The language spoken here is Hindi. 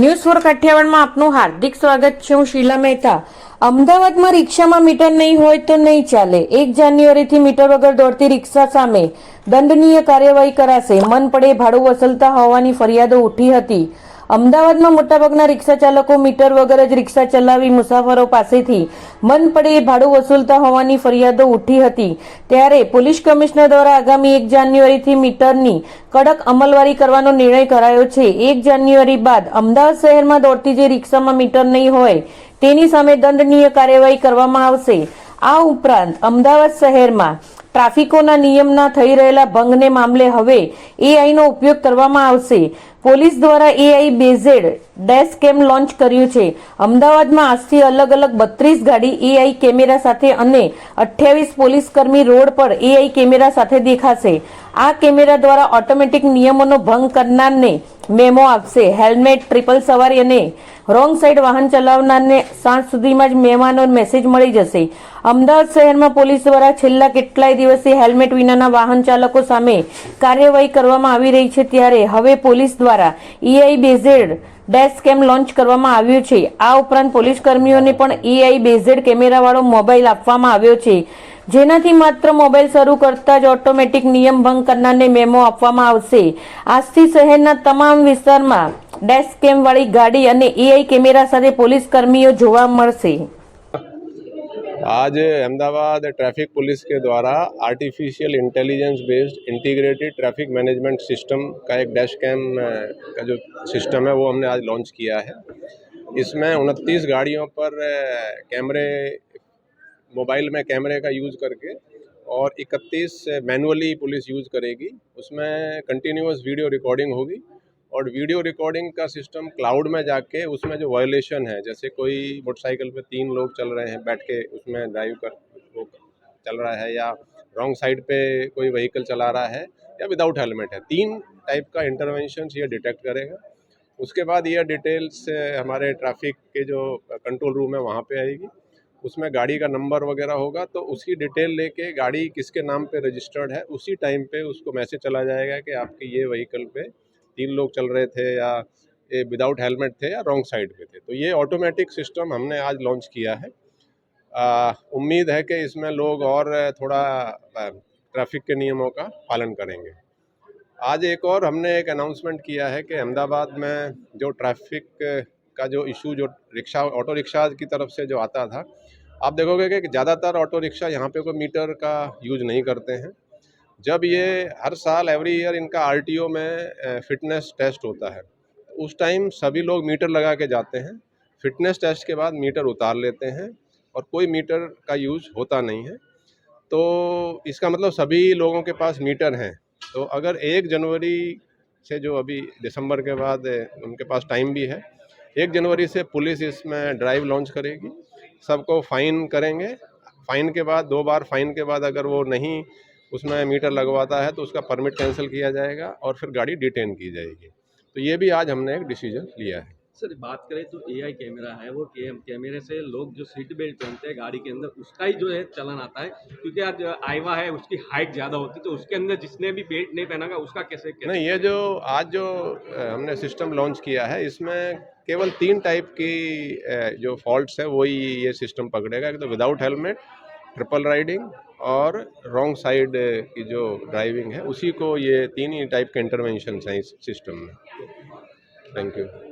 ન્યૂઝ ફોર કાઠિયાવાડમાં આપનું હાર્દિક સ્વાગત છે. હું શીલા મહેતા. અમદાવાદમાં રિક્ષામાં મીટર નહીં હોય તો નહીં ચાલે. એક જાન્યુઆરીથી મીટર વગર દોડતી રિક્ષા સામે દંડનીય કાર્યવાહી કરાશે. મન પડે ભાડું વસૂલતા હોવાની ફરિયાદો ઉઠી હતી. અમદાવાદમાં મોટાભાગના રિક્ષા ચાલકો મીટર વગર જ રિક્ષા ચલાવી મુસાફરો પાસેથી મન પડે ભાડું વસૂલતા હોવાની ફરિયાદો ઉઠી હતી. ત્યારે પોલીસ કમિશનર દ્વારા આગામી એક જાન્યુઆરીથી મીટરની કડક અમલવારી કરવાનો નિર્ણય કરાયો છે. એક જાન્યુઆરી બાદ અમદાવાદ શહેરમાં દોડતી જે રિક્ષામાં મીટર નહીં હોય તેની સામે દંડનીય કાર્યવાહી કરવામાં આવશે. આ ઉપરાંત અમદાવાદ શહેરમાં ટ્રાફિકોના નિયમના થઈ રહેલા ભંગને મામલે હવે એઆઈનો ઉપયોગ કરવામાં આવશે. પોલીસ દ્વારા AI based dash cam launch કર્યું છે? અમદાવાદમાં આજથી અલગ અલગ બત્રીસ ગાડી એઆઈ કેમેરા સાથે અને અઠ્યાવીસ પોલીસ કર્મી રોડ પર એઆઈ કેમેરા સાથે દેખાશે. આ કેમેરા દ્વારા ઓટોમેટિક નિયમોનો ભંગ કરનારને મેમો આપશે. હેલ્મેટ, ટ્રિપલ સવારી અને રોંગ સાઈડ વાહન ચલાવનારને સાંજ સુધીમાં જ મેમાનો મેસેજ મળી જશે. અમદાવાદ શહેરમાં પોલીસ દ્વારા છેલ્લા કેટલાય દિવસથી હેલ્મેટ વિનાના વાહન ચાલકો સામે કાર્યવાહી કરવામાં આવી રહી છે ત્યારે હવે પોલીસ દ્વારા AI based dash cam launch કરવામાં આવ્યું છે? આ ઉપરાંત પોલીસ કર્મીઓને પણ ઈઆઈ બેઝેડ કેમેરાવાળો મોબાઈલ આપવામાં આવ્યો છે. જેનાથી માત્ર મોબાઈલ શરૂ કરતા જ ઓટોમેટિક નિયમ ભંગ કરનારને મેમો આપવામાં આવશે આજથી શહેરના તમામ વિસ્તારમાં ડેશ કેમ વાળી ગાડી અને એઆઈ કેમેરા સાથે પોલીસ કર્મીઓ જોવા મળશે आज अहमदाबाद ट्रैफिक पुलिस के द्वारा artificial intelligence based integrated traffic management system का एक डैश कैम अ, का जो सिस्टम है वो हमने आज लॉन्च किया है इसमें उनतीस गाड़ियों पर अ, कैमरे मोबाइल में कैमरे का यूज़ करके और 31 मैनुअली पुलिस यूज़ करेगी। उसमें कंटिन्यूस वीडियो रिकॉर्डिंग होगी और वीडियो रिकॉर्डिंग का सिस्टम क्लाउड में जाके उसमें जो वायोलेशन है, जैसे कोई मोटरसाइकिल पे तीन लोग चल रहे हैं बैठ के, उसमें ड्राइव कर वो चल रहा है या रॉन्ग साइड पे कोई व्हीकल चला रहा है या विदाउट हेलमेट है। तीन टाइप का इंटरवेंशन ये डिटेक्ट करेगा। उसके बाद यह डिटेल्स हमारे ट्रैफ़िक के जो कंट्रोल रूम है, वहाँ पे आएगी। उसमें गाड़ी का नंबर वगैरह होगा तो उसकी डिटेल लेके गाड़ी किसके नाम पे रजिस्टर्ड है उसी टाइम पे उसको मैसेज चला जाएगा कि आपके ये व्हीकल पे तीन लोग चल रहे थे या ये विदाउट हेलमेट थे या रॉन्ग साइड पे थे। तो ये ऑटोमेटिक सिस्टम हमने आज लॉन्च किया है। आ, उम्मीद है कि इसमें लोग और थोड़ा ट्रैफ़िक के नियमों का पालन करेंगे। आज एक और हमने एक अनाउंसमेंट किया है कि अहमदाबाद में जो ट्रैफ़िक का जो इशू जो रिक्शा ऑटो रिक्शा की तरफ़ से जो आता था, आप देखोगे कि ज़्यादातर ऑटो रिक्शा यहाँ पे कोई मीटर का यूज़ नहीं करते हैं। जब ये हर साल एवरी ईयर इनका आरटीओ में फिटनेस टेस्ट होता है, उस टाइम सभी लोग मीटर लगा के जाते हैं। फिटनेस टेस्ट के बाद मीटर उतार लेते हैं और कोई मीटर का यूज़ होता नहीं है। तो इसका मतलब सभी लोगों के पास मीटर हैं। तो अगर एक जनवरी से जो अभी दिसंबर के बाद उनके पास टाइम भी है एक जनवरी से पुलिस इसमें ड्राइव लॉन्च करेगी। सबको फाइन करेंगे। फाइन के बाद, दो बार फाइन के बाद अगर वो नहीं उसमें मीटर लगवाता है तो उसका परमिट कैंसिल किया जाएगा और फिर गाड़ी डिटेन की जाएगी। तो ये भी आज हमने एक डिसीज़न लिया है। सर बात करें तो एआई कैमरा है वो कैमरे से लोग जो सीट बेल्ट पहनते हैं गाड़ी के अंदर उसका ही जो है चलन आता है क्योंकि आज आईवा है उसकी हाइट ज़्यादा होती है तो उसके अंदर जिसने भी बेल्ट नहीं पहना होगा उसका कैसे, कैसे नहीं ये जो आज जो हमने सिस्टम लॉन्च किया है इसमें केवल तीन टाइप की जो फॉल्ट है वही ये सिस्टम पकड़ेगा एक तो विदाउट हेलमेट ट्रिपल राइडिंग और रॉन्ग साइड की जो ड्राइविंग है उसी को ये तीन ही टाइप के इंटरवेंशन हैं इस सिस्टम में। Thank you